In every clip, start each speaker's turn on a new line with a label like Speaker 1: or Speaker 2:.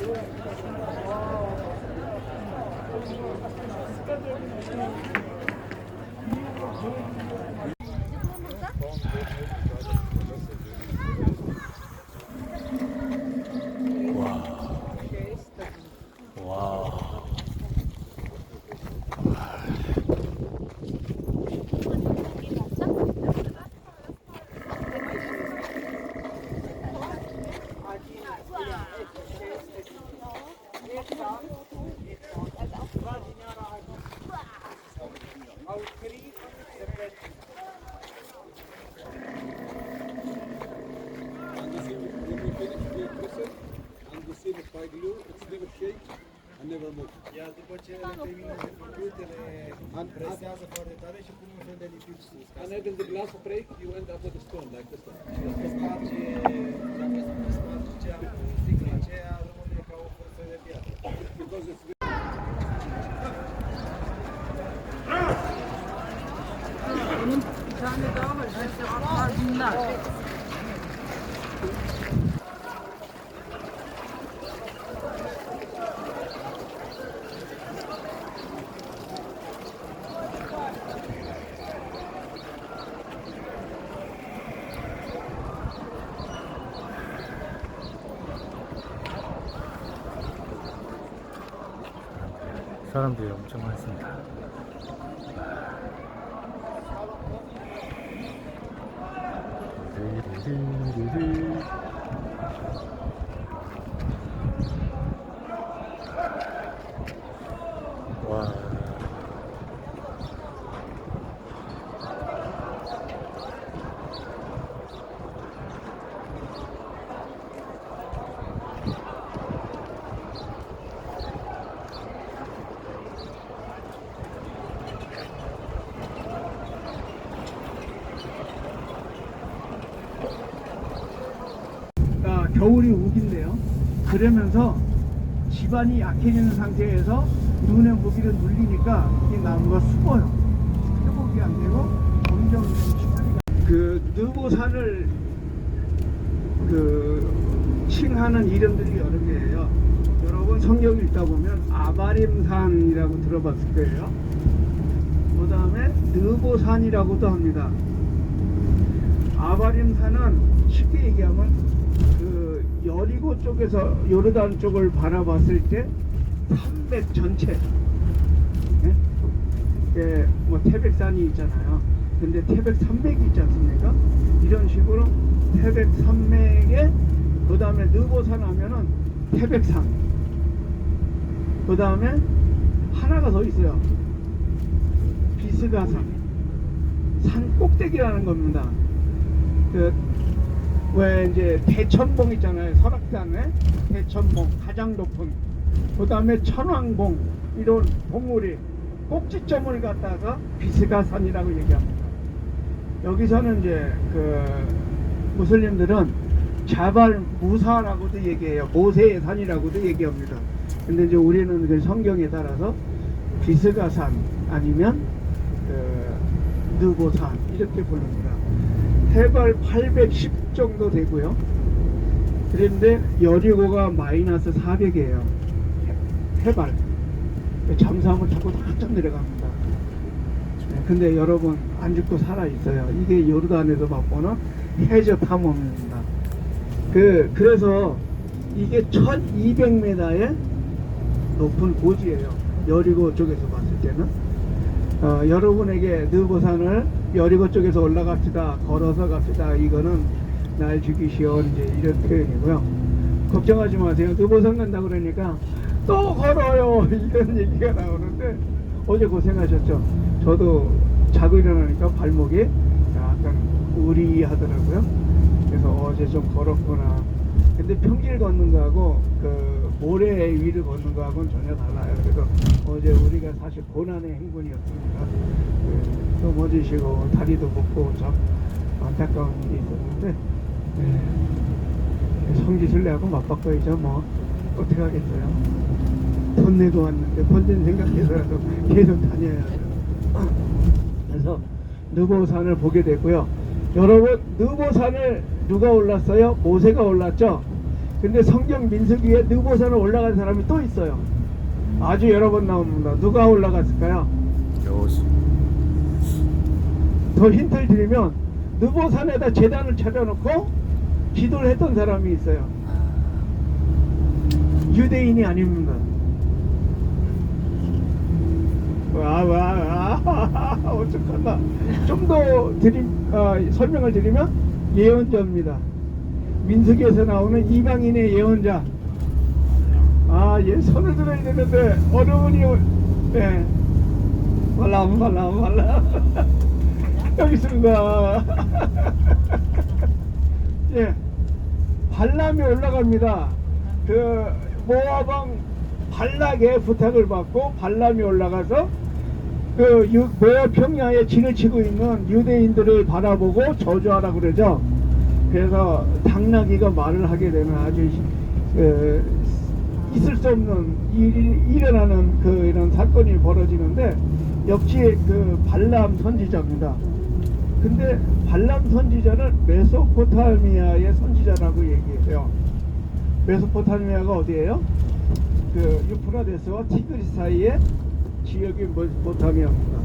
Speaker 1: 와.
Speaker 2: And the same when we finish we press it and the same by glue, it's never shake and never move.
Speaker 3: Iar după ce le termină de făcut, le presează foarte tare și pun un fel de lipici sus. Ca
Speaker 2: And then the glass break, you end up with a stone like this one.
Speaker 3: să sparge, dacă sparge cea, sticla aceea, rămâne ca o forță de piatră.
Speaker 2: Because it's
Speaker 4: Benim bir tane daha var. Hepsi harcınlar.
Speaker 1: 사람들이 엄청 많습니다.
Speaker 5: 우긴데요. 그러면서 집안이 약해지는 상태에서 눈에 모기를 눌리니까 이 나무가 죽어요. 회복이 안 되고 점점 그 느보산을 그 칭하는 이름들이 여러 개예요. 여러분 성경 읽다 보면 아바림산이라고 들어봤을 거예요. 그 다음에 느보산이라고도 합니다. 아바림산은 쉽게 얘기하면 그 여리고 쪽에서 요르단 쪽을 바라봤을 때 산맥 전체 예? 예, 뭐 태백산이 있잖아요. 근데 태백 산맥이 있지 않습니까? 이런 식으로 태백 산맥에 그 다음에 느보산 하면은 태백산 그 다음에 하나가 더 있어요. 비스가산 산 꼭대기라는 겁니다. 그 왜 이제 대천봉 있잖아요. 설악산에 대천봉 가장 높은. 그 다음에 천왕봉 이런 봉우리 꼭지점을 갖다가 비스가산이라고 얘기합니다. 여기서는 이제 그 무슬림들은 자발 무사라고도 얘기해요. 모세의 산이라고도 얘기합니다. 근데 이제 우리는 그 성경에 따라서 비스가산 아니면 그 느보산 이렇게 부릅니다 해발 810 정도 되고요. 그런데 여리고가 마이너스 400이에요. 해발. 잠수함을 타고 한참 내려갑니다. 네, 근데 여러분 안 죽고 살아 있어요. 이게 요르단에서 맛보는 해저 탐험입니다. 그 그래서 이게 1,200m의 높은 고지예요. 여리고 쪽에서 봤을 때는. 어, 여러분에게 느보산을 여리고 쪽에서 올라갑시다 걸어서 갑시다 이거는 날 죽이시오 이제 이런 표현이고요. 걱정하지 마세요. 느보산 간다 그러니까 또 걸어요 이런 얘기가 나오는데 어제 고생하셨죠? 저도 자고 일어나니까 발목이 약간 우리하더라고요. 그래서 어제 좀 걸었구나 근데 평길 걷는 거하고 그 모래 위를 걷는 거하고는 전혀 달라요. 그래서 어제 우리가 사실 고난의 행군이었습니다. 그, 넘어지시고 다리도 붓고 참 안타까운 일이 있었는데 예, 성지순례 하고 맞바꿔야죠 뭐 어떻게 하겠어요. 돈 내고 왔는데 본전 생각해서라도 계속 다녀야 돼요. 그래서 느보산을 보게 됐고요. 여러분 느보산을 누가 올랐어요? 모세가 올랐죠. 근데 성경 민수기에 느보산에 올라간 사람이 또 있어요. 아주 여러 번 나옵니다. 누가 올라갔을까요?
Speaker 1: 여호수.
Speaker 5: 더 힌트를 드리면 느보산에다 재단을 차려놓고 기도를 했던 사람이 있어요. 유대인이 아닙니다. 와, 와, 와, 어떡하나. 좀 더 어, 설명을 드리면 예언자입니다. 민수기에서 나오는 이방인의 예언자. 아, 예, 손을 들어야 되는데, 분이, 예. 말람, 말람, 말람. 여기 있습니다. 예. 발람이 올라갑니다. 그 모아방 발락의 부탁을 받고 발람이 올라가서 그 평야에 진을 치고 있는 유대인들을 바라보고 저주하라 그러죠. 그래서 당나귀가 말을 하게 되면 아주 그, 있을 수 없는 일이 일어나는 그 이런 사건이 벌어지는데 역시 그 발람 선지자입니다. 근데 발람 선지자는 메소포타미아의 선지자라고 얘기해요. 메소포타미아가 어디예요? 그 유프라데스와 티그리스 사이의 지역이 메소포타미아입니다.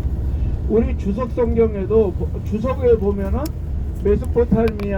Speaker 5: 우리 주석 성경에도 보- 주석에 보면은 메소포타미아